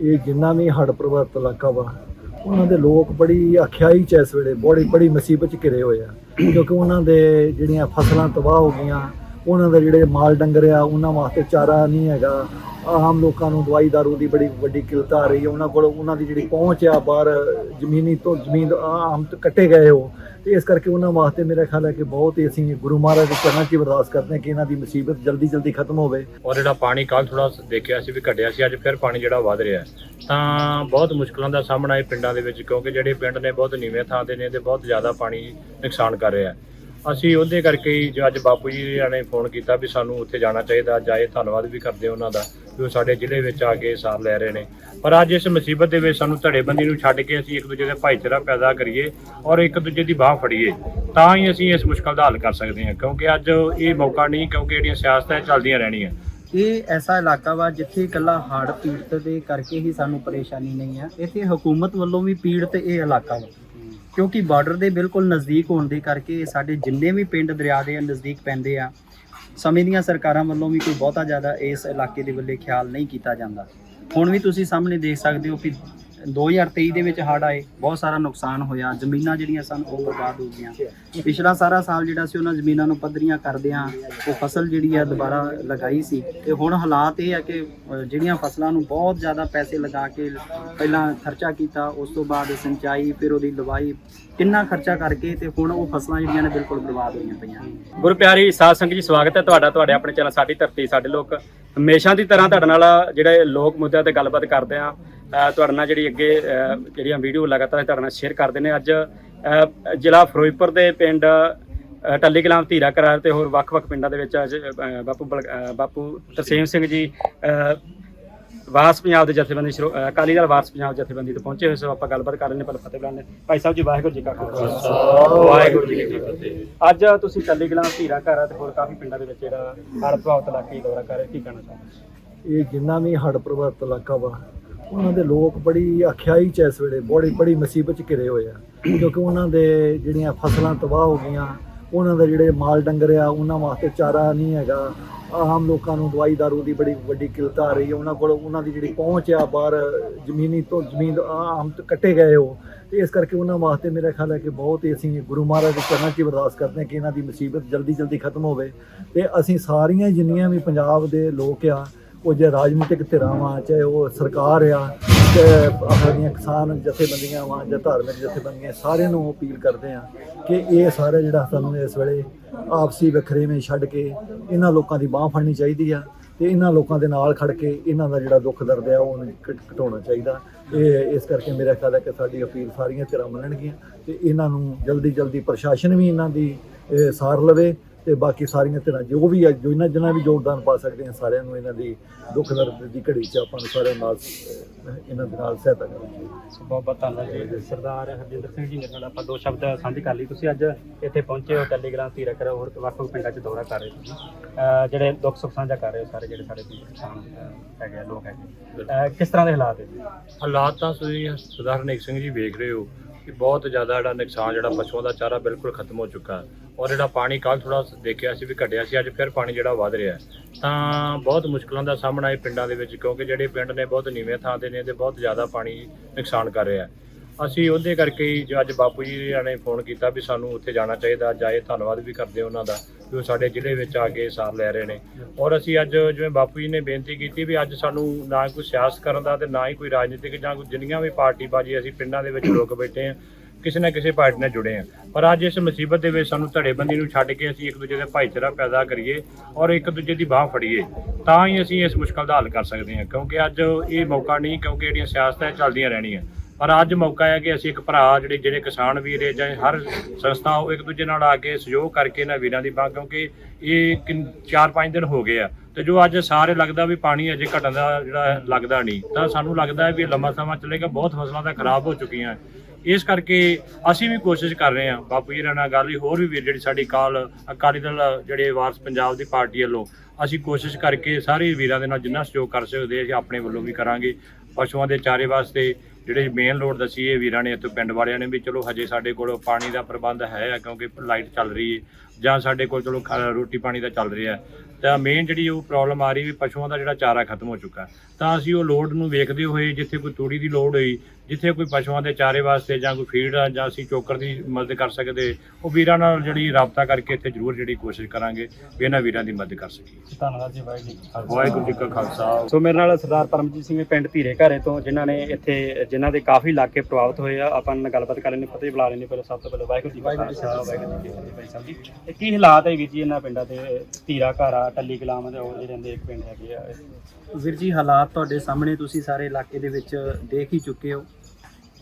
ਇਹ ਜਿੰਨਾ ਵੀ ਹੜ੍ਹ ਪ੍ਰਭਾਵਿਤ ਇਲਾਕਾ ਵਾ, ਉਹਨਾਂ ਦੇ ਲੋਕ ਬੜੀ ਅਖਿਆਈ ਚ ਇਸ ਵੇਲੇ, ਬੜੀ ਬੜੀ ਮੁਸੀਬਤ ਚ ਘਿਰੇ ਹੋਏ ਆ। ਕਿਉਂਕਿ ਉਹਨਾਂ ਦੇ ਜਿਹੜੀਆਂ ਫਸਲਾਂ ਤਬਾਹ ਹੋ ਗਈਆਂ ਉਹਨਾਂ ਦੇ ਜਿਹੜੇ ਮਾਲ ਡੰਗਰ ਆ, ਉਹਨਾਂ ਵਾਸਤੇ ਚਾਰਾ ਨਹੀਂ ਹੈਗਾ। ਆਮ ਲੋਕਾਂ ਨੂੰ ਦਵਾਈ ਦਾਰੂ ਦੀ ਬੜੀ ਵੱਡੀ ਕਿਲਤ ਆ ਰਹੀ ਹੈ। ਉਹਨਾਂ ਕੋਲ ਉਹਨਾਂ ਦੀ ਜਿਹੜੀ ਪਹੁੰਚ ਆ, ਬਾਹਰ ਜ਼ਮੀਨੀ ਤੋਂ ਜ਼ਮੀਨ ਆਮ ਤੋਂ ਕੱਟੇ ਗਏ ਹੋ ਤੇ ਇਸ ਕਰਕੇ ਉਹਨਾਂ ਵਾਸਤੇ ਮੇਰਾ ਖਿਆਲ ਹੈ ਕਿ ਬਹੁਤ ਹੀ ਅਸੀਂ ਗੁਰੂ ਮਹਾਰਾਜ ਦੇ ਚਰਨਾਂ 'ਚ ਹੀ ਅਰਦਾਸ ਕਰਦੇ ਹਾਂ ਕਿ ਇਹਨਾਂ ਦੀ ਮੁਸੀਬਤ ਜਲਦੀ ਜਲਦੀ ਖਤਮ ਹੋਵੇ। ਔਰ ਜਿਹੜਾ ਪਾਣੀ ਕੱਲ ਥੋੜਾ ਦੇਖਿਆ ਸੀ ਵੀ ਘਟਿਆ ਸੀ, ਅੱਜ ਫਿਰ ਪਾਣੀ ਜਿਹੜਾ ਵੱਧ ਰਿਹਾ ਤਾਂ ਬਹੁਤ ਮੁਸ਼ਕਲਾਂ ਦਾ ਸਾਹਮਣਾ ਇਹ ਪਿੰਡਾਂ ਦੇ ਵਿੱਚ, ਕਿਉਂਕਿ ਜਿਹੜੇ ਪਿੰਡ ਨੇ ਬਹੁਤ ਨੀਵੇਂ ਥਾਂ ਤੇ ਨੇ ਤੇ ਬਹੁਤ ਜ਼ਿਆਦਾ ਪਾਣੀ ਨੁਕਸਾਨ ਕਰ ਰਿਹਾ ਹੈ। ਅਸੀਂ ਉਹਦੇ ਕਰਕੇ ਹੀ ਜੋ ਅੱਜ ਬਾਪੂ ਜੀ ਨੇ ਫੋਨ ਕੀਤਾ ਵੀ ਸਾਨੂੰ ਉੱਥੇ ਜਾਣਾ ਚਾਹੀਦਾ, ਅੱਜ ਆਏ ਧੰਨਵਾਦ ਵੀ ਕਰਦੇ ਉਹਨਾਂ ਦਾ ਵੀ ਉਹ ਸਾਡੇ ਜ਼ਿਲ੍ਹੇ ਵਿੱਚ ਆ ਕੇ ਸਾਥ ਲੈ ਰਹੇ ਨੇ। ਪਰ ਅੱਜ ਇਸ ਮੁਸੀਬਤ ਦੇ ਵਿੱਚ ਸਾਨੂੰ ਧੜੇਬੰਦੀ ਨੂੰ ਛੱਡ ਕੇ ਅਸੀਂ ਇੱਕ ਦੂਜੇ ਦੇ ਭਾਈਚਾਰਾ ਪੈਦਾ ਕਰੀਏ ਔਰ ਇੱਕ ਦੂਜੇ ਦੀ ਬਾਹ ਫੜੀਏ, ਤਾਂ ਹੀ ਅਸੀਂ ਇਸ ਮੁਸ਼ਕਲ ਦਾ ਹੱਲ ਕਰ ਸਕਦੇ ਹਾਂ, ਕਿਉਂਕਿ ਅੱਜ ਇਹ ਮੌਕਾ ਨਹੀਂ, ਕਿਉਂਕਿ ਜਿਹੜੀਆਂ ਸਿਆਸਤਾਂ ਚੱਲਦੀਆਂ ਰਹਿਣੀਆਂ। ਇਹ ਐਸਾ ਇਲਾਕਾ ਵਾ ਜਿੱਥੇ ਇਕੱਲਾ ਹੜ੍ਹ ਪੀੜਤ ਦੇ ਕਰਕੇ ਹੀ ਸਾਨੂੰ ਪਰੇਸ਼ਾਨੀ ਨਹੀਂ ਆ, ਇੱਥੇ ਹਕੂਮਤ ਵੱਲੋਂ ਵੀ ਪੀੜਤ ਇਹ ਇਲਾਕਾ ਵਾ। ਕਿਉਂਕਿ ਬਾਰਡਰ ਦੇ ਬਿਲਕੁਲ ਨਜ਼ਦੀਕ ਹੋਣ ਦੇ ਕਰਕੇ ਸਾਡੇ ਜਿੰਨੇ ਵੀ ਪਿੰਡ ਦਰਿਆ ਦੇ ਨਜ਼ਦੀਕ ਪੈਂਦੇ ਆ, ਸਮੇਂ ਦੀਆਂ ਸਰਕਾਰਾਂ ਵੱਲੋਂ ਵੀ ਕੋਈ ਬਹੁਤਾ ਜ਼ਿਆਦਾ ਇਸ ਇਲਾਕੇ ਦੇ ਵੱਲੇ ਖਿਆਲ ਨਹੀਂ ਕੀਤਾ ਜਾਂਦਾ। ਹੁਣ ਵੀ ਤੁਸੀਂ ਸਾਹਮਣੇ ਦੇਖ ਸਕਦੇ ਹੋ ਕਿ 2023 ਦੇ ਵਿੱਚ ਹੜ੍ਹ ਆਏ, ਬਹੁਤ ਸਾਰਾ ਨੁਕਸਾਨ ਹੋਇਆ, ਜ਼ਮੀਨਾਂ ਜਿਹੜੀਆਂ ਸਨ ਉਹ ਬਰਬਾਦ ਹੋ ਗਈਆਂ। ਪਿਛਲਾ ਸਾਰਾ ਸਾਲ ਜਿਹੜਾ ਸੀ, ਉਹਨਾਂ ਜ਼ਮੀਨਾਂ ਨੂੰ ਪੱਧਰੀਆਂ ਕਰਦਿਆਂ ਉਹ ਫਸਲ ਜਿਹੜੀ ਆ ਦੁਬਾਰਾ ਲਗਾਈ ਸੀ। ਤੇ ਹੁਣ ਹਾਲਾਤ ਇਹ ਆ ਕਿ ਜਿਹੜੀਆਂ ਫਸਲਾਂ ਨੂੰ ਬਹੁਤ ਜ਼ਿਆਦਾ ਪੈਸੇ ਲਗਾ ਕੇ ਪਹਿਲਾਂ ਖਰਚਾ ਕੀਤਾ, ਉਸ ਤੋਂ ਬਾਅਦ ਸਿੰਚਾਈ, ਫਿਰ ਉਹਦੀ ਲਵਾਈ, ਕਿੰਨਾ ਖਰਚਾ ਕਰਕੇ ਤੇ ਹੁਣ ਉਹ ਫਸਲਾਂ ਜਿਹੜੀਆਂ ਨੇ ਬਿਲਕੁਲ ਬਰਬਾਦ ਹੋਈਆਂ ਪਈਆਂ। ਗੁਰੂ ਪਿਆਰੀ ਸਾਧ ਸੰਗਤ ਜੀ, ਸਵਾਗਤ ਹੈ ਤੁਹਾਡਾ, ਤੁਹਾਡੇ ਆਪਣੇ ਚੈਨਲ ਸਾਡੀ ਧਰਤੀ, ਸਾਡੇ ਲੋਕ ਹਮੇਸ਼ਾ ਦੀ ਤਰ੍ਹਾਂ ਤੁਹਾਡੇ ਨਾਲ ਜਿਹੜੇ ਲੋਕ ਮੁੱਦਿਆਂ ਤੇ ਗੱਲਬਾਤ ਕਰਦੇ ਆ। ਤੁਹਾਡੇ ਨਾਲ ਜਿਹੜੀ ਅੱਗੇ ਜਿਹੜੀਆਂ ਵੀਡੀਓ ਲਗਾਤਾਰ ਤੁਹਾਡੇ ਨਾਲ ਸ਼ੇਅਰ ਕਰਦੇ ਨੇ, ਅੱਜ ਜ਼ਿਲ੍ਹਾ ਫਿਰੋਜ਼ਪੁਰ ਦੇ ਪਿੰਡ ਟੱਲੀ ਕਲਾਮ ਧੀਰਾ ਕਰਾਰ ਤੇ ਹੋਰ ਵੱਖ-ਵੱਖ ਪਿੰਡਾਂ ਦੇ ਵਿੱਚ ਅੱਜ ਬਾਪੂ ਬਲ- ਬਾਪੂ ਤਰਸੇਮ ਸਿੰਘ ਜੀ ਵਾਰਸ ਪੰਜਾਬ ਦੇ ਜਥੇਬੰਦੀ ਸ਼੍ਰੋ- ਅਕਾਲੀ ਦਲ ਵਾਰਸ ਪੰਜਾਬ ਜਥੇਬੰਦੀ 'ਤੇ ਪਹੁੰਚੇ ਹੋਏ ਸੋ ਆਪਾਂ ਗੱਲਬਾਤ ਕਰ ਰਹੇ ਨੇ ਪਹਿਲਾਂ ਫਤਿਹ ਬੁਲਾਉਂਦੇ ਭਾਈ ਸਾਹਿਬ ਜੀ, ਵਾਹਿਗੁਰੂ ਜੀ ਕਾ ਖਾਲਸਾ। ਵਾਹਿਗੁਰੂ ਜੀ ਕੀ ਫਤਿਹ। ਅੱਜ ਤੁਸੀਂ ਟੱਲੀ ਕਲਾਮ ਧੀਰਾ ਘਰ ਤੇ ਹੋਰ ਕਾਫੀ ਪਿੰਡਾਂ ਦੇ ਵਿੱਚ ਜਿਹੜਾ ਹੜ੍ਹ ਪ੍ਰਭਾਵਿਤ ਇਲਾਕੇ ਦੌਰਾ ਕਰ ਰਹੇ ਕੀ ਕਹਿਣਾ ਚਾਹੁੰਦੇ ਇਹ ਜਿੰਨਾ ਵੀ ਹੜ੍ਹ ਪ੍ਰਭਾਵਿਤ ਇਲਾਕਾ ਵਾ ਉਹਨਾਂ ਦੇ ਲੋਕ ਬੜੀ ਅਖਿਆਈ ਚ ਇਸ ਵੇਲੇ, ਬੜੀ ਬੜੀ ਮੁਸੀਬਤ ਚ ਘਿਰੇ ਹੋਏ ਆ। ਕਿਉਂਕਿ ਉਹਨਾਂ ਦੇ ਜਿਹੜੀਆਂ ਫਸਲਾਂ ਤਬਾਹ ਹੋ ਗਈਆਂ, ਉਹਨਾਂ ਦੇ ਜਿਹੜੇ ਮਾਲ ਡੰਗਰ ਆ, ਉਹਨਾਂ ਵਾਸਤੇ ਚਾਰਾ ਨਹੀਂ ਹੈਗਾ। ਆਮ ਲੋਕਾਂ ਨੂੰ ਦਵਾਈ ਦਾਰੂ ਦੀ ਬੜੀ ਵੱਡੀ ਕਿਲਤ ਆ ਰਹੀ ਹੈ ਉਹਨਾਂ ਕੋਲ ਉਹਨਾਂ ਦੀ ਜਿਹੜੀ ਪਹੁੰਚ ਆ, ਬਾਹਰ ਜ਼ਮੀਨੀ ਤੋਂ, ਜ਼ਮੀਨ ਆਮ ਕੱਟੇ ਗਏ ਹੋ ਤੇ ਇਸ ਕਰਕੇ ਉਹਨਾਂ ਵਾਸਤੇ ਮੇਰਾ ਖਿਆਲ ਹੈ ਕਿ ਬਹੁਤ ਹੀ ਅਸੀਂ ਗੁਰੂ ਮਹਾਰਾਜ ਦੇ ਚਰਨਾਂ 'ਚ ਹੀ ਅਰਦਾਸ ਕਰਦੇ ਹਾਂ ਕਿ ਇਹਨਾਂ ਦੀ ਮੁਸੀਬਤ ਜਲਦੀ ਜਲਦੀ ਖਤਮ ਹੋਵੇ। ਤੇ ਅਸੀਂ ਸਾਰੀਆਂ ਜਿੰਨੀਆਂ ਵੀ ਪੰਜਾਬ ਦੇ ਲੋਕ ਆ ਉਹ ਜੇ ਰਾਜਨੀਤਿਕ ਧਿਰਾਂ ਵਾਂ, ਚਾਹੇ ਉਹ ਸਰਕਾਰ ਆ, ਚਾਹੇ ਆਪਣੀਆਂ ਕਿਸਾਨ ਜਥੇਬੰਦੀਆਂ ਵਾਂ ਜਾਂ ਧਾਰਮਿਕ ਜਥੇਬੰਦੀਆਂ, ਸਾਰਿਆਂ ਨੂੰ ਅਪੀਲ ਕਰਦੇ ਆ ਕਿ ਇਹ ਸਾਰੇ ਜਿਹੜਾ ਸਾਨੂੰ ਇਸ ਵੇਲੇ ਆਪਸੀ ਵਖਰੇਵੇਂ ਛੱਡ ਕੇ ਇਹਨਾਂ ਲੋਕਾਂ ਦੀ ਬਾਹ ਫੜਨੀ ਚਾਹੀਦੀ ਆ ਤੇ ਇਹਨਾਂ ਲੋਕਾਂ ਦੇ ਨਾਲ ਖੜ ਕੇ ਇਹਨਾਂ ਦਾ ਜਿਹੜਾ ਦੁੱਖ ਦਰਦ ਆ, ਉਹ ਘਟਾਉਣਾ ਚਾਹੀਦਾ। ਇਹ, ਇਸ ਕਰਕੇ ਮੇਰਾ ਖਿਆਲ ਹੈ ਕਿ ਸਾਡੀ ਅਪੀਲ ਸਾਰੀਆਂ ਧਿਰਾਂ ਮੰਨਣਗੀਆਂ ਤੇ ਇਹਨਾਂ ਨੂੰ ਜਲਦੀ ਜਲਦੀ ਪ੍ਰਸ਼ਾਸਨ ਵੀ ਇਹਨਾਂ ਦੀ ਸਾਰ ਲਵੇ ਤੇ ਬਾਕੀ ਸਾਰੀਆਂ ਧਿਰਾਂ ਜੋ ਵੀ ਹੈ ਜੋ ਇਹਨਾਂ ਜਿਨ੍ਹਾਂ ਵੀ ਯੋਗਦਾਨ ਪਾ ਸਕਦੇ ਆ ਸਾਰਿਆਂ ਨੂੰ ਇਹਨਾਂ ਦੀ ਦੁੱਖ ਦਰਦ ਦੀ ਘੜੀ 'ਚ ਆਪਾਂ ਨੂੰ ਸਾਰਿਆਂ ਨਾਲ ਇਹਨਾਂ ਦੇ ਨਾਲ ਸਹਾਇਤਾ ਸੋ ਬਹੁਤ ਬਹੁਤ ਧੰਨਵਾਦ ਜੀ ਸਰਦਾਰ ਹਰਜਿੰਦਰ ਸਿੰਘ ਜੀ ਨੇ ਨਾਲ ਆਪਾਂ ਦੋ ਸ਼ਬਦ ਸਾਂਝੇ ਕਰ ਲਈ ਤੁਸੀਂ ਅੱਜ ਇੱਥੇ ਪਹੁੰਚੇ ਹੋ ਟੱਲੀ ਕਲਾਂ ਧੀਰਾ ਕਰੋ ਹੋਰ ਵੱਖ-ਵੱਖ ਪਿੰਡਾਂ 'ਚ ਦੌਰਾ ਕਰ ਰਹੇ ਤੁਸੀਂ। ਜਿਹੜੇ ਦੁੱਖ ਸੁੱਖ ਸਾਂਝਾ ਕਰ ਰਹੇ ਹੋ ਸਾਰੇ ਜਿਹੜੇ ਸਾਡੇ ਪਿੰਡ ਕਿਸਾਨ ਹੈਗੇ ਆ, ਲੋਕ ਹੈਗੇ ਕਿਸ ਤਰ੍ਹਾਂ ਦੇ ਹਾਲਾਤ ਹੈ ਜੀ ਹਾਲਾਤ ਤਾਂ ਤੁਸੀਂ ਸਰਦਾਰ ਹਰਨੇਕ ਸਿੰਘ ਜੀ ਵੇਖ ਰਹੇ ਹੋ। ਕਿ ਬਹੁਤ ਜ਼ਿਆਦਾ ਜਿਹੜਾ ਨੁਕਸਾਨ ਜਿਹੜਾ ਪਸ਼ੂਆਂ ਦਾ ਚਾਰਾ ਬਿਲਕੁਲ ਖਤਮ ਹੋ ਚੁੱਕਾ ਔਰ ਜਿਹੜਾ ਪਾਣੀ ਕੱਲ ਥੋੜਾ ਦੇਖਿਆ ਸੀ ਵੀ ਘਟਿਆ ਸੀ, ਅੱਜ ਫਿਰ ਪਾਣੀ ਜਿਹੜਾ ਵੱਧ ਰਿਹਾ ਤਾਂ ਬਹੁਤ ਮੁਸ਼ਕਲਾਂ ਦਾ ਸਾਹਮਣਾ ਇਹ ਪਿੰਡਾਂ ਦੇ ਵਿੱਚ, ਕਿਉਂਕਿ ਜਿਹੜੇ ਪਿੰਡ ਨੇ ਬਹੁਤ ਨੀਵੇਂ ਥਾਂ ਤੇ ਨੇ ਤੇ ਬਹੁਤ ਜ਼ਿਆਦਾ ਪਾਣੀ ਨੁਕਸਾਨ ਕਰ ਰਿਹਾ ਅਸੀਂ ਉਹਦੇ ਕਰਕੇ ਹੀ ਜੋ ਅੱਜ ਬਾਪੂ ਜੀ ਨੇ ਫੋਨ ਕੀਤਾ ਵੀ ਸਾਨੂੰ ਉੱਥੇ ਜਾਣਾ ਚਾਹੀਦਾ, ਜਾਏ ਧੰਨਵਾਦ ਵੀ ਕਰਦੇ ਉਹਨਾਂ ਦਾ। ਵੀ ਉਹ ਸਾਡੇ ਜ਼ਿਲ੍ਹੇ ਵਿੱਚ ਆ ਕੇ ਸਾਥ ਲੈ ਰਹੇ ਨੇ। ਔਰ ਅਸੀਂ ਅੱਜ ਜਿਵੇਂ ਬਾਪੂ ਜੀ ਨੇ ਬੇਨਤੀ ਕੀਤੀ ਵੀ ਅੱਜ ਸਾਨੂੰ ਨਾ ਕੋਈ ਸਿਆਸਤ ਕਰਨ ਦਾ ਤੇ ਨਾ ਹੀ ਕੋਈ ਰਾਜਨੀਤਿਕ ਜਾਂ ਕੋਈ ਜਿੰਨੀਆਂ ਵੀ ਪਾਰਟੀ ਬਾਜੀ ਅਸੀਂ ਪਿੰਡਾਂ ਦੇ ਵਿੱਚ ਲੋਕ ਬੈਠੇ ਆ ਕਿਸੇ ਨਾ ਕਿਸੇ ਪਾਰਟੀ ਨਾਲ ਜੁੜੇ ਆ ਪਰ ਅੱਜ ਇਸ ਮੁਸੀਬਤ ਦੇ ਵਿੱਚ ਸਾਨੂੰ ਧੜੇਬੰਦੀ ਨੂੰ ਛੱਡ ਕੇ ਅਸੀਂ ਇੱਕ ਦੂਜੇ ਦੇ ਭਾਈਚਾਰਾ ਪੈਦਾ ਕਰੀਏ ਔਰ ਇੱਕ ਦੂਜੇ ਦੀ ਬਾਹ ਫੜੀਏ, ਤਾਂ ਹੀ ਅਸੀਂ ਇਸ ਮੁਸ਼ਕਲ ਦਾ ਹੱਲ ਕਰ ਸਕਦੇ ਹਾਂ। ਕਿਉਂਕਿ ਅੱਜ ਇਹ ਮੌਕਾ ਨਹੀਂ, ਕਿਉਂਕਿ ਜਿਹੜੀਆਂ ਸਿਆਸਤਾਂ ਚੱਲਦੀਆਂ ਰਹਿਣੀਆਂ। ਪਰ ਅੱਜ ਮੌਕਾ ਹੈ ਕਿ ਅਸੀਂ ਇੱਕ ਭਰਾ ਜਿਹੜੇ ਜਿਹੜੇ ਕਿਸਾਨ ਵੀਰ ਹੈ ਜਾਂ ਹਰ ਸੰਸਥਾ ਉਹ ਇੱਕ ਦੂਜੇ ਨਾਲ ਆ ਕੇ ਸਹਿਯੋਗ ਕਰਕੇ ਇਹਨਾਂ ਵੀਰਾਂ ਦੀ ਬਾਹ ਕਿਉਂਕਿ ਇਹ 4-5 ਦਿਨ ਹੋ ਗਏ ਆ ਤੇ ਜੋ ਅੱਜ ਸਾਰੇ ਲੱਗਦਾ ਵੀ ਪਾਣੀ ਅਜੇ ਘਟਣ ਦਾ ਜਿਹੜਾ ਲੱਗਦਾ ਨਹੀਂ, ਤਾਂ ਸਾਨੂੰ ਲੱਗਦਾ ਹੈ ਵੀ ਇਹ ਲੰਮਾ ਸਮਾਂ ਚੱਲੇਗਾ, ਬਹੁਤ ਫਸਲਾਂ ਤਾਂ ਖਰਾਬ ਹੋ ਚੁੱਕੀਆਂ। ਇਸ ਕਰਕੇ ਅਸੀਂ ਵੀ ਕੋਸ਼ਿਸ਼ ਕਰ ਰਹੇ ਹਾਂ, ਬਾਪੂ ਜੀ ਨਾਲ ਗੱਲ ਹੀ ਹੋਰ ਵੀ ਵੀਰ ਜਿਹੜੀ ਸਾਡੀ ਕਾਲ, ਅਕਾਲੀ ਦਲ ਜਿਹੜੇ ਵਾਰਸ ਪੰਜਾਬ ਦੀ ਪਾਰਟੀ ਵੱਲੋਂ, ਅਸੀਂ ਕੋਸ਼ਿਸ਼ ਕਰਕੇ ਸਾਰੇ ਵੀਰਾਂ ਦੇ ਨਾਲ ਜਿੰਨਾ ਸਹਿਯੋਗ ਕਰ ਸਕਦੇ ਅਸੀਂ ਆਪਣੇ ਵੱਲੋਂ ਵੀ ਕਰਾਂਗੇ। ਪਸ਼ੂਆਂ ਦੇ ਚਾਰੇ ਵਾਸਤੇ ਜਿਹੜੇ ਮੇਨ ਲੋਡ ਦਸੀ ਇਹ ਵੀਰਾਂ ਨੇ ਇੱਥੋਂ ਪਿੰਡ ਵਾਲਿਆਂ ਨੇ ਵੀ ਚਲੋ ਹਜੇ ਸਾਡੇ ਕੋਲ ਪਾਣੀ ਦਾ ਪ੍ਰਬੰਧ ਹੈ ਆ, ਕਿਉਂਕਿ ਲਾਈਟ ਚੱਲ ਰਹੀ ਹੈ, ਜਾਂ ਸਾਡੇ ਕੋਲ ਚਲੋ ਖਾ- ਰੋਟੀ ਪਾਣੀ ਦਾ ਚੱਲ ਰਿਹਾ ਤਾਂ ਮੇਨ ਜਿਹੜੀ ਉਹ ਪ੍ਰੋਬਲਮ ਆ ਰਹੀ ਵੀ ਪਸ਼ੂਆਂ ਦਾ ਜਿਹੜਾ ਚਾਰਾ ਖਤਮ ਹੋ ਚੁੱਕਾ ਤਾਂ ਅਸੀਂ ਉਹ ਲੋਡ ਨੂੰ ਵੇਖਦੇ ਹੋਏ ਜਿੱਥੇ ਕੋਈ ਤੂੜੀ ਦੀ ਲੋੜ ਹੋਈ ਜਿੱਥੇ ਕੋਈ ਪਸ਼ੂਆਂ ਦੇ ਚਾਰੇ ਵਾਸਤੇ ਜਾਂ ਕੋਈ ਫੀਡ ਆ ਜਾਂ ਅਸੀਂ ਚੋਕਰ ਦੀ ਮਦਦ ਕਰ ਸਕਦੇ ਉਹ ਵੀਰਾਂ ਨਾਲ ਜਿਹੜੀ ਰਾਬਤਾ ਕਰਕੇ ਇੱਥੇ ਜ਼ਰੂਰ ਜਿਹੜੀ ਕੋਸ਼ਿਸ਼ ਕਰਾਂਗੇ ਵੀ ਇਹਨਾਂ ਵੀਰਾਂ ਦੀ ਮਦਦ ਕਰ ਸਕੀਏ। ਧੰਨਵਾਦ ਜੀ ਵਾਹਿਗੁਰੂ ਜੀ ਕਾ ਖਾਲਸਾ। ਵਾਹਿਗੁਰੂ ਜੀ ਕਾ ਖਾਲਸਾ। ਸੋ ਮੇਰੇ ਨਾਲ ਸਰਦਾਰ ਪਰਮਜੀਤ ਸਿੰਘ ਪਿੰਡ ਧੀਰੇ ਘਰੇ ਤੋਂ ਜਿਨ੍ਹਾਂ ਨੇ ਇੱਥੇ ਜਿਨ੍ਹਾਂ ਦੇ ਕਾਫੀ ਇਲਾਕੇ ਪ੍ਰਭਾਵਿਤ ਹੋਏ ਆ ਆਪਾਂ ਨਾਲ ਗੱਲਬਾਤ ਕਰ ਲੈਣੇ ਫਤਿਹ ਬੁਲਾ ਲੈਣੇ ਪਹਿਲਾਂ ਸਭ ਤੋਂ ਪਹਿਲਾਂ। ਵਾਹਿਗੁਰੂ ਜੀ ਕਾ ਖਾਲਸਾ ਵਾਹਿਗੁਰੂ ਜੀ ਕੀ ਫਤਿਹ ਭਾਈ ਸਾਹਿਬ ਜੀ। ਇਹ ਕੀ ਹਾਲਾਤ ਹੈ ਵੀਰ ਜੀ ਇਹਨਾਂ ਪਿੰਡਾਂ ਦੇ ਧੀਰਾ ਘਾਰਾ ਟੱਲੀ ਕਲਾਮ ਦੇ ਹੋਰ ਜਿਹੜੇ ਰਹਿੰਦੇ ਇੱਕ ਪਿੰਡ ਹੈਗੇ ਆ। ਵੀਰ ਜੀ ਹਾਲਾਤ ਤੁਹਾਡੇ ਸਾਹਮਣੇ ਤੁਸੀਂ ਸਾਰੇ ਇਲਾਕੇ ਦੇ ਵਿੱਚ ਦੇਖ ਹੀ ਚੁੱਕੇ ਹੋ।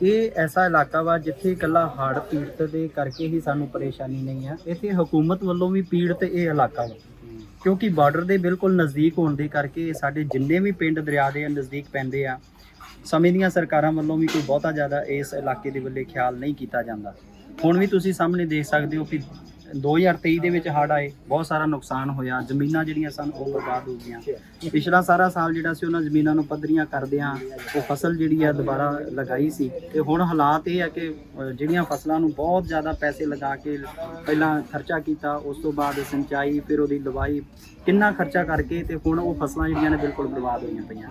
ਇਹ ਐਸਾ ਇਲਾਕਾ ਵਾ ਜਿੱਥੇ ਇਕੱਲਾ ਹੜ੍ਹ ਪੀੜਤ ਦੇ ਕਰਕੇ ਹੀ ਸਾਨੂੰ ਪਰੇਸ਼ਾਨੀ ਨਹੀਂ ਆ। ਇੱਥੇ ਹਕੂਮਤ ਵੱਲੋਂ ਵੀ ਪੀੜਤ ਇਹ ਇਲਾਕਾ ਵਾ। ਕਿਉਂਕਿ ਬਾਰਡਰ ਦੇ ਬਿਲਕੁਲ ਨਜ਼ਦੀਕ ਹੋਣ ਦੇ ਕਰਕੇ ਸਾਡੇ ਜਿੰਨੇ ਵੀ ਪਿੰਡ ਦਰਿਆ ਦੇ ਨਜ਼ਦੀਕ ਪੈਂਦੇ ਆ, ਸਮੇਂ ਦੀਆਂ ਸਰਕਾਰਾਂ ਵੱਲੋਂ ਵੀ ਕੋਈ ਬਹੁਤਾ ਜ਼ਿਆਦਾ ਇਸ ਇਲਾਕੇ ਦੇ ਵੱਲੇ ਖਿਆਲ ਨਹੀਂ ਕੀਤਾ ਜਾਂਦਾ। ਹੁਣ ਵੀ ਤੁਸੀਂ ਸਾਹਮਣੇ ਦੇਖ ਸਕਦੇ ਹੋ ਕਿ 2023 ਦੇ ਵਿੱਚ ਹੜ੍ਹ ਆਏ, ਬਹੁਤ ਸਾਰਾ ਨੁਕਸਾਨ ਹੋਇਆ, ਜ਼ਮੀਨਾਂ ਜਿਹੜੀਆਂ ਸਨ ਉਹ ਬਰਬਾਦ ਹੋ ਗਈਆਂ। ਪਿਛਲਾ ਸਾਰਾ ਸਾਲ ਜਿਹੜਾ ਸੀ, ਉਹਨਾਂ ਜ਼ਮੀਨਾਂ ਨੂੰ ਪੱਧਰੀਆਂ ਕਰਦਿਆਂ ਉਹ ਫਸਲ ਜਿਹੜੀ ਆ ਦੁਬਾਰਾ ਲਗਾਈ ਸੀ। ਤੇ ਹੁਣ ਹਾਲਾਤ ਇਹ ਆ ਕਿ ਜਿਹੜੀਆਂ ਫਸਲਾਂ ਨੂੰ ਬਹੁਤ ਜ਼ਿਆਦਾ ਪੈਸੇ ਲਗਾ ਕੇ ਪਹਿਲਾਂ ਖਰਚਾ ਕੀਤਾ, ਉਸ ਤੋਂ ਬਾਅਦ ਸਿੰਚਾਈ, ਫਿਰ ਉਹਦੀ ਲਵਾਈ, ਕਿੰਨਾ ਖਰਚਾ ਕਰਕੇ ਤੇ ਹੁਣ ਉਹ ਫਸਲਾਂ ਜਿਹੜੀਆਂ ਨੇ ਬਿਲਕੁਲ ਬਰਬਾਦ ਹੋਈਆਂ ਪਈਆਂ।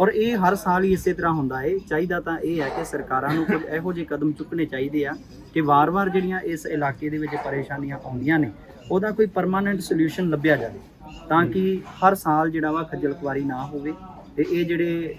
ਔਰ ਇਹ ਹਰ ਸਾਲ ਹੀ ਇਸੇ ਤਰ੍ਹਾਂ ਹੁੰਦਾ ਹੈ ਚਾਹੀਦਾ ਤਾਂ ਇਹ ਹੈ ਕਿ ਸਰਕਾਰਾਂ ਨੂੰ ਕੁਝ ਇਹੋ ਜਿਹੇ ਕਦਮ ਚੁੱਕਣੇ ਚਾਹੀਦੇ ਆ ਕਿ ਵਾਰ-ਵਾਰ ਜਿਹੜੀਆਂ ਇਸ ਇਲਾਕੇ ਦੇ ਵਿੱਚ ਪਰੇਸ਼ਾਨੀਆਂ ਆਉਂਦੀਆਂ ਨੇ, ਉਹਦਾ ਕੋਈ ਪਰਮਾਨੈਂਟ ਸੋਲੂਸ਼ਨ ਲੱਭਿਆ ਜਾਵੇ। ਤਾਂ ਕਿ ਹਰ ਸਾਲ ਜਿਹੜਾ ਵਾ ਖੱਜਲ ਖੁਆਰੀ ਨਾ ਹੋਵੇ। ਤੇ ਇਹ ਜਿਹੜੇ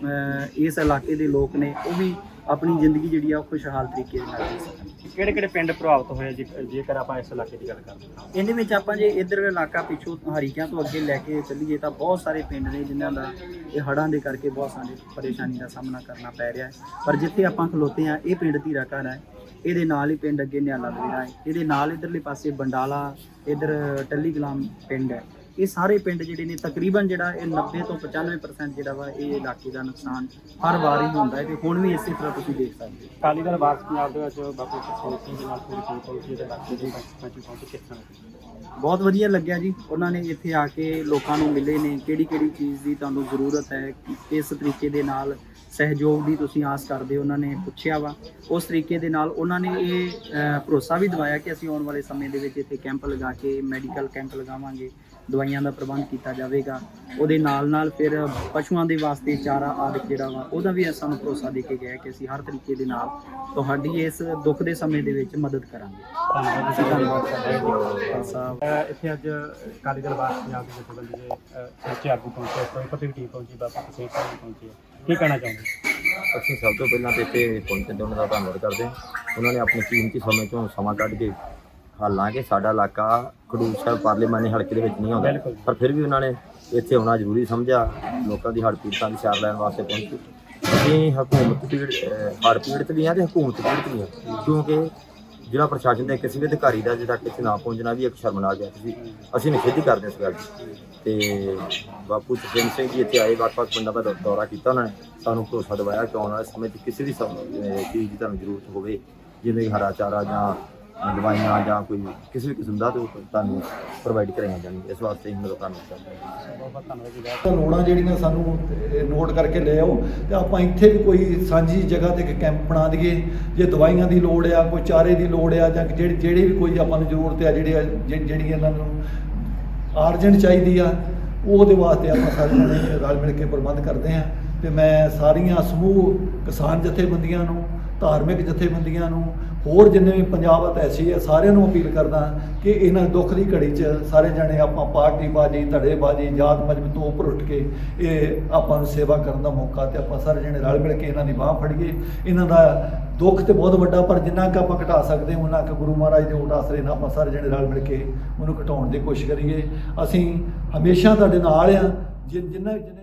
ਇਸ ਇਲਾਕੇ ਦੇ ਲੋਕ ਨੇ ਉਹ ਵੀ ਆਪਣੀ ਜ਼ਿੰਦਗੀ ਜਿਹੜੀ ਆ ਉਹ ਖੁਸ਼ਹਾਲ ਤਰੀਕੇ ਨਾਲ ਜੀ ਸਕਣ। ਕਿਹੜੇ ਕਿਹੜੇ ਪਿੰਡ ਪ੍ਰਭਾਵਿਤ ਹੋਏ ਜੇ- ਜੇਕਰ ਆਪਾਂ ਇਸ ਇਲਾਕੇ ਦੀ ਗੱਲ ਕਰਦੇ ਹਾਂ ਇਹਦੇ ਵਿੱਚ ਆਪਾਂ ਜੇ ਇਧਰ ਇਲਾਕਾ ਪਿੱਛੋਂ ਹਰੀਕਿਆਂ ਤੋਂ ਅੱਗੇ ਲੈ ਕੇ ਚੱਲੀਏ ਤਾਂ ਬਹੁਤ ਸਾਰੇ ਪਿੰਡ ਨੇ ਜਿਨ੍ਹਾਂ ਦਾ ਇਹ ਹੜ੍ਹਾਂ ਦੇ ਕਰਕੇ ਬਹੁਤ ਸਾਰੇ ਪਰੇਸ਼ਾਨੀ ਦਾ ਸਾਹਮਣਾ ਕਰਨਾ ਪੈ ਰਿਹਾ ਹੈ। ਪਰ ਜਿੱਥੇ ਆਪਾਂ ਖਲੋਤੇ ਆ ਇਹ ਪਿੰਡ ਧੀਰਾ ਘਰ ਹੈ। ਇਹਦੇ ਨਾਲ ਹੀ ਪਿੰਡ ਅੱਗੇ ਨਿਆਲਾ ਦਵੇਰਾ ਹੈ। ਇਹਦੇ ਨਾਲ ਇਧਰਲੇ ਪਾਸੇ ਬੰਡਾਲਾ ਇਧਰ ਟੱਲੀ ਕਲਾਮ ਪਿੰਡ ਹੈ। ਇਹ ਸਾਰੇ ਪਿੰਡ ਜਿਹੜੇ ਨੇ ਤਕਰੀਬਨ ਜਿਹੜਾ ਇਹ 90 ਤੋਂ 95% ਜਿਹੜਾ ਵਾ ਇਹ ਇਲਾਕੇ ਦਾ ਨੁਕਸਾਨ ਹਰ ਵਾਰ ਹੀ ਹੁੰਦਾ ਹੈ ਤੇ ਹੁਣ ਵੀ ਇਸੇ ਤਰ੍ਹਾਂ ਤੁਸੀਂ ਦੇਖ ਸਕਦੇ ਹੋ। ਅਕਾਲੀ ਦਲ ਵਾਰਸ ਪੰਜਾਬ ਦੇ ਵਿੱਚ ਬਾਪੂ ਸੁਖਦੇਵ ਸਿੰਘ ਦੇ ਨਾਲ ਪੂਰੀ ਟੀਮ ਪਹੁੰਚੀ ਤੇ ਇਲਾਕੇ ਦੇ ਪੰਚ ਪਹੁੰਚੇ ਕਿਸ ਤਰ੍ਹਾਂ ਬਹੁਤ ਵਧੀਆ ਲੱਗਿਆ ਜੀ। ਉਹਨਾਂ ਨੇ ਇੱਥੇ ਆ ਕੇ ਲੋਕਾਂ ਨੂੰ ਮਿਲੇ ਨੇ। ਕਿਹੜੀ ਕਿਹੜੀ ਚੀਜ਼ ਦੀ ਤੁਹਾਨੂੰ ਜ਼ਰੂਰਤ ਹੈ ਕਿਸ ਤਰੀਕੇ ਦੇ ਨਾਲ ਸਹਿਯੋਗ ਦੀ ਤੁਸੀਂ ਆਸ ਕਰਦੇ ਹੋ ਉਹਨਾਂ ਨੇ ਪੁੱਛਿਆ ਵਾ। ਉਸ ਤਰੀਕੇ ਦੇ ਨਾਲ ਉਹਨਾਂ ਨੇ ਇਹ ਭਰੋਸਾ ਵੀ ਦਿਵਾਇਆ ਕਿ ਅਸੀਂ ਆਉਣ ਵਾਲੇ ਸਮੇਂ ਦੇ ਵਿੱਚ ਇੱਥੇ ਕੈਂਪ ਲਗਾ ਕੇ ਮੈਡੀਕਲ ਕੈਂਪ ਲਗਾਵਾਂਗੇ। ਦਵਾਈਆਂ ਦਾ ਪ੍ਰਬੰਧ ਕੀਤਾ ਜਾਵੇਗਾ। ਉਹਦੇ ਨਾਲ ਨਾਲ ਫਿਰ ਪਸ਼ੂਆਂ ਦੇ ਵਾਸਤੇ ਚਾਰਾ ਆਦਿ ਜਿਹੜਾ ਵਾ ਉਹਦਾ ਵੀ ਸਾਨੂੰ ਭਰੋਸਾ ਦੇ ਕੇ ਗਿਆ ਕਿ ਅਸੀਂ ਹਰ ਤਰੀਕੇ ਦੇ ਨਾਲ ਤੁਹਾਡੀ ਇਸ ਦੁੱਖ ਦੇ ਸਮੇਂ ਦੇ ਵਿੱਚ ਮਦਦ ਕਰਾਂਗੇ। ਧੰਨਵਾਦ ਜੀ। ਧੰਨਵਾਦ ਸਾਹਿਬ। ਇੱਥੇ ਅੱਜ ਅਕਾਲੀ ਦਲ ਵਾਰਸ ਪੰਜਾਬ ਦੇ ਜਥੇਬੰਦੀ ਦੇ ਅਹ, ਸਮੁੱਚੇ ਆਗੂ ਪਹੁੰਚੇ ਇਸ ਤੋਂ ਪਤੀ ਟੀਮ ਪਹੁੰਚੀ ਬਾਪੂ ਸਿੰਘ ਸਾਹਿਬ ਪਹੁੰਚੇ ਕੀ ਕਹਿਣਾ ਚਾਹੁੰਦੇ ਅਸੀਂ ਸਭ ਤੋਂ ਪਹਿਲਾਂ ਤੇ ਇੱਥੇ ਪਹੁੰਚਣ ਤੇ ਉਹਨਾਂ ਦਾ ਧੰਨਵਾਦ ਕਰਦੇ ਹਾਂ। ਉਹਨਾਂ ਨੇ ਆਪਣੇ ਕੀਮਤੀ ਸਮੇਂ ਤੋਂ ਸਮਾਂ ਕੱਢ ਕੇ ਹਾਲਾਂਕਿ ਸਾਡਾ ਇਲਾਕਾ ਖਡੂਰ ਸਾਹਿਬ ਪਾਰਲੀਮਾਨੀ ਹਲਕੇ ਦੇ ਵਿੱਚ ਨਹੀਂ ਆਉਂਦਾ। ਪਰ ਫਿਰ ਵੀ ਉਹਨਾਂ ਨੇ ਇੱਥੇ ਆਉਣਾ ਜ਼ਰੂਰੀ ਸਮਝਿਆ ਲੋਕਾਂ ਦੀ ਹੜ੍ਹ ਪੀੜਤਾਂ ਦੀ ਸਾਰ ਲੈਣ ਵਾਸਤੇ ਪਹੁੰਚੇ। ਅਸੀਂ ਹਕੂਮਤ ਪੀੜ ਹੜ੍ਹ ਪੀੜਤ ਵੀ ਹਾਂ ਤੇ ਹਕੂਮਤ ਪੀੜਤ ਵੀ ਹਾਂ ਕਿਉਂਕਿ ਜਿਹੜਾ ਪ੍ਰਸ਼ਾਸਨ ਦੇ ਕਿਸੇ ਵੀ ਅਧਿਕਾਰੀ ਦਾ ਜਿਹੜਾ ਇੱਥੇ ਨਾ ਪਹੁੰਚਣਾ ਵੀ ਇੱਕ ਸ਼ਰਮਨਾਕ ਹੈ। ਤੁਸੀਂ ਅਸੀਂ ਨਿਖੇਧੀ ਕਰਦੇ ਹਾਂ ਇਸ ਗੱਲ ਦੀ। ਤੇ ਬਾਪੂ ਸੁਖਦੇਵ ਸਿੰਘ ਜੀ ਇੱਥੇ ਆਏ ਵੱਖ-ਵੱਖ ਪਿੰਡਾਂ ਦਾ ਦੌਰਾ ਕੀਤਾ ਉਹਨਾਂ ਨੇ। ਸਾਨੂੰ ਭਰੋਸਾ ਦਿਵਾਇਆ ਕਿ ਆਉਣ ਵਾਲੇ ਸਮੇਂ 'ਚ ਕਿਸੇ ਵੀ ਚੀਜ਼ ਦੀ ਤੁਹਾਨੂੰ ਜ਼ਰੂਰਤ ਹੋਵੇ ਜਿਵੇਂ ਹਰਾ ਚਾਰਾ ਜਾਂ ਦਵਾਈਆਂ ਜਾਂ ਕੋਈ ਕਿਸੇ ਵੀ ਕਿਸਮ ਦਾ ਤੇ ਉਹ ਤੁਹਾਨੂੰ ਪ੍ਰੋਵਾਈਡ ਕਰਾਈਆਂ ਜਾਣਗੀਆਂ। ਇਸ ਵਾਸਤੇ ਅਸੀਂ ਮਦਦ ਬਹੁਤ ਧੰਨਵਾਦ ਜੀ ਲੋੜਾਂ ਜਿਹੜੀਆਂ ਸਾਨੂੰ ਨੋਟ ਕਰਕੇ ਲੈ ਆਓ ਤੇ ਆਪਾਂ ਇੱਥੇ ਵੀ ਕੋਈ ਸਾਂਝੀ ਜਗ੍ਹਾ ਤੇ ਇੱਕ ਕੈਂਪ ਬਣਾ ਦਈਏ। ਜੇ ਦਵਾਈਆਂ ਦੀ ਲੋੜ ਆ, ਕੋਈ ਚਾਰੇ ਦੀ ਲੋੜ ਆ ਜਾਂ ਜਿਹੜੇ ਜਿਹੜੀ ਵੀ ਕੋਈ ਆਪਾਂ ਨੂੰ ਜ਼ਰੂਰਤ ਆ, ਜਿਹੜੀ ਆ- ਜਿਹੜੀ ਇਹਨਾਂ ਨੂੰ ਆਰਜੈਂਟ ਚਾਹੀਦੀ ਆ, ਉਹਦੇ ਵਾਸਤੇ ਆਪਾਂ ਸਾਰੇ ਜਣੇ ਰਲ ਮਿਲ ਕੇ ਪ੍ਰਬੰਧ ਕਰਦੇ ਹਾਂ। ਤੇ ਮੈਂ ਸਾਰੀਆਂ ਸਮੂਹ ਕਿਸਾਨ ਜਥੇਬੰਦੀਆਂ ਨੂੰ, ਧਾਰਮਿਕ ਜਥੇਬੰਦੀਆਂ ਨੂੰ ਹੋਰ ਜਿੰਨੇ ਵੀ ਪੰਜਾਬ ਐਸੀ ਆ ਸਾਰਿਆਂ ਨੂੰ ਅਪੀਲ ਕਰਦਾ ਕਿ ਇਹਨਾਂ ਦੁੱਖ ਦੀ ਘੜੀ 'ਚ ਸਾਰੇ ਜਣੇ ਆਪਾਂ ਪਾਰਟੀ ਬਾਜੀ, ਧੜੇ ਬਾਜੀ, ਜਾਤ ਮਜਬੂਤ ਤੋਂ ਉੱਪਰ ਉੱਠ ਕੇ ਇਹ ਆਪਾਂ ਨੂੰ ਸੇਵਾ ਕਰਨ ਦਾ ਮੌਕਾ ਤੇ ਆਪਾਂ ਸਾਰੇ ਜਣੇ ਰਲ ਮਿਲ ਕੇ ਇਹਨਾਂ ਦੀ ਬਾਹ ਫੜੀਏ। ਇਹਨਾਂ ਦਾ ਦੁੱਖ ਤੇ ਬਹੁਤ ਵੱਡਾ, ਪਰ ਜਿੰਨਾ ਕੁ ਆਪਾਂ ਘਟਾ ਸਕਦੇ ਹਾਂ ਉਹਨਾਂ ਕੁ ਗੁਰੂ ਮਹਾਰਾਜ ਦੇ ਓਟ ਆਸਰੇ ਨਾਲ ਆਪਾਂ ਸਾਰੇ ਜਣੇ ਰਲ ਮਿਲ ਕੇ ਉਹਨੂੰ ਘਟਾਉਣ ਦੀ ਕੋਸ਼ਿਸ਼ ਕਰੀਏ। ਅਸੀਂ ਹਮੇਸ਼ਾ ਤੁਹਾਡੇ ਨਾਲ ਆ ਜਿ- ਜਿੰਨਾ ਜਿੰਨੇ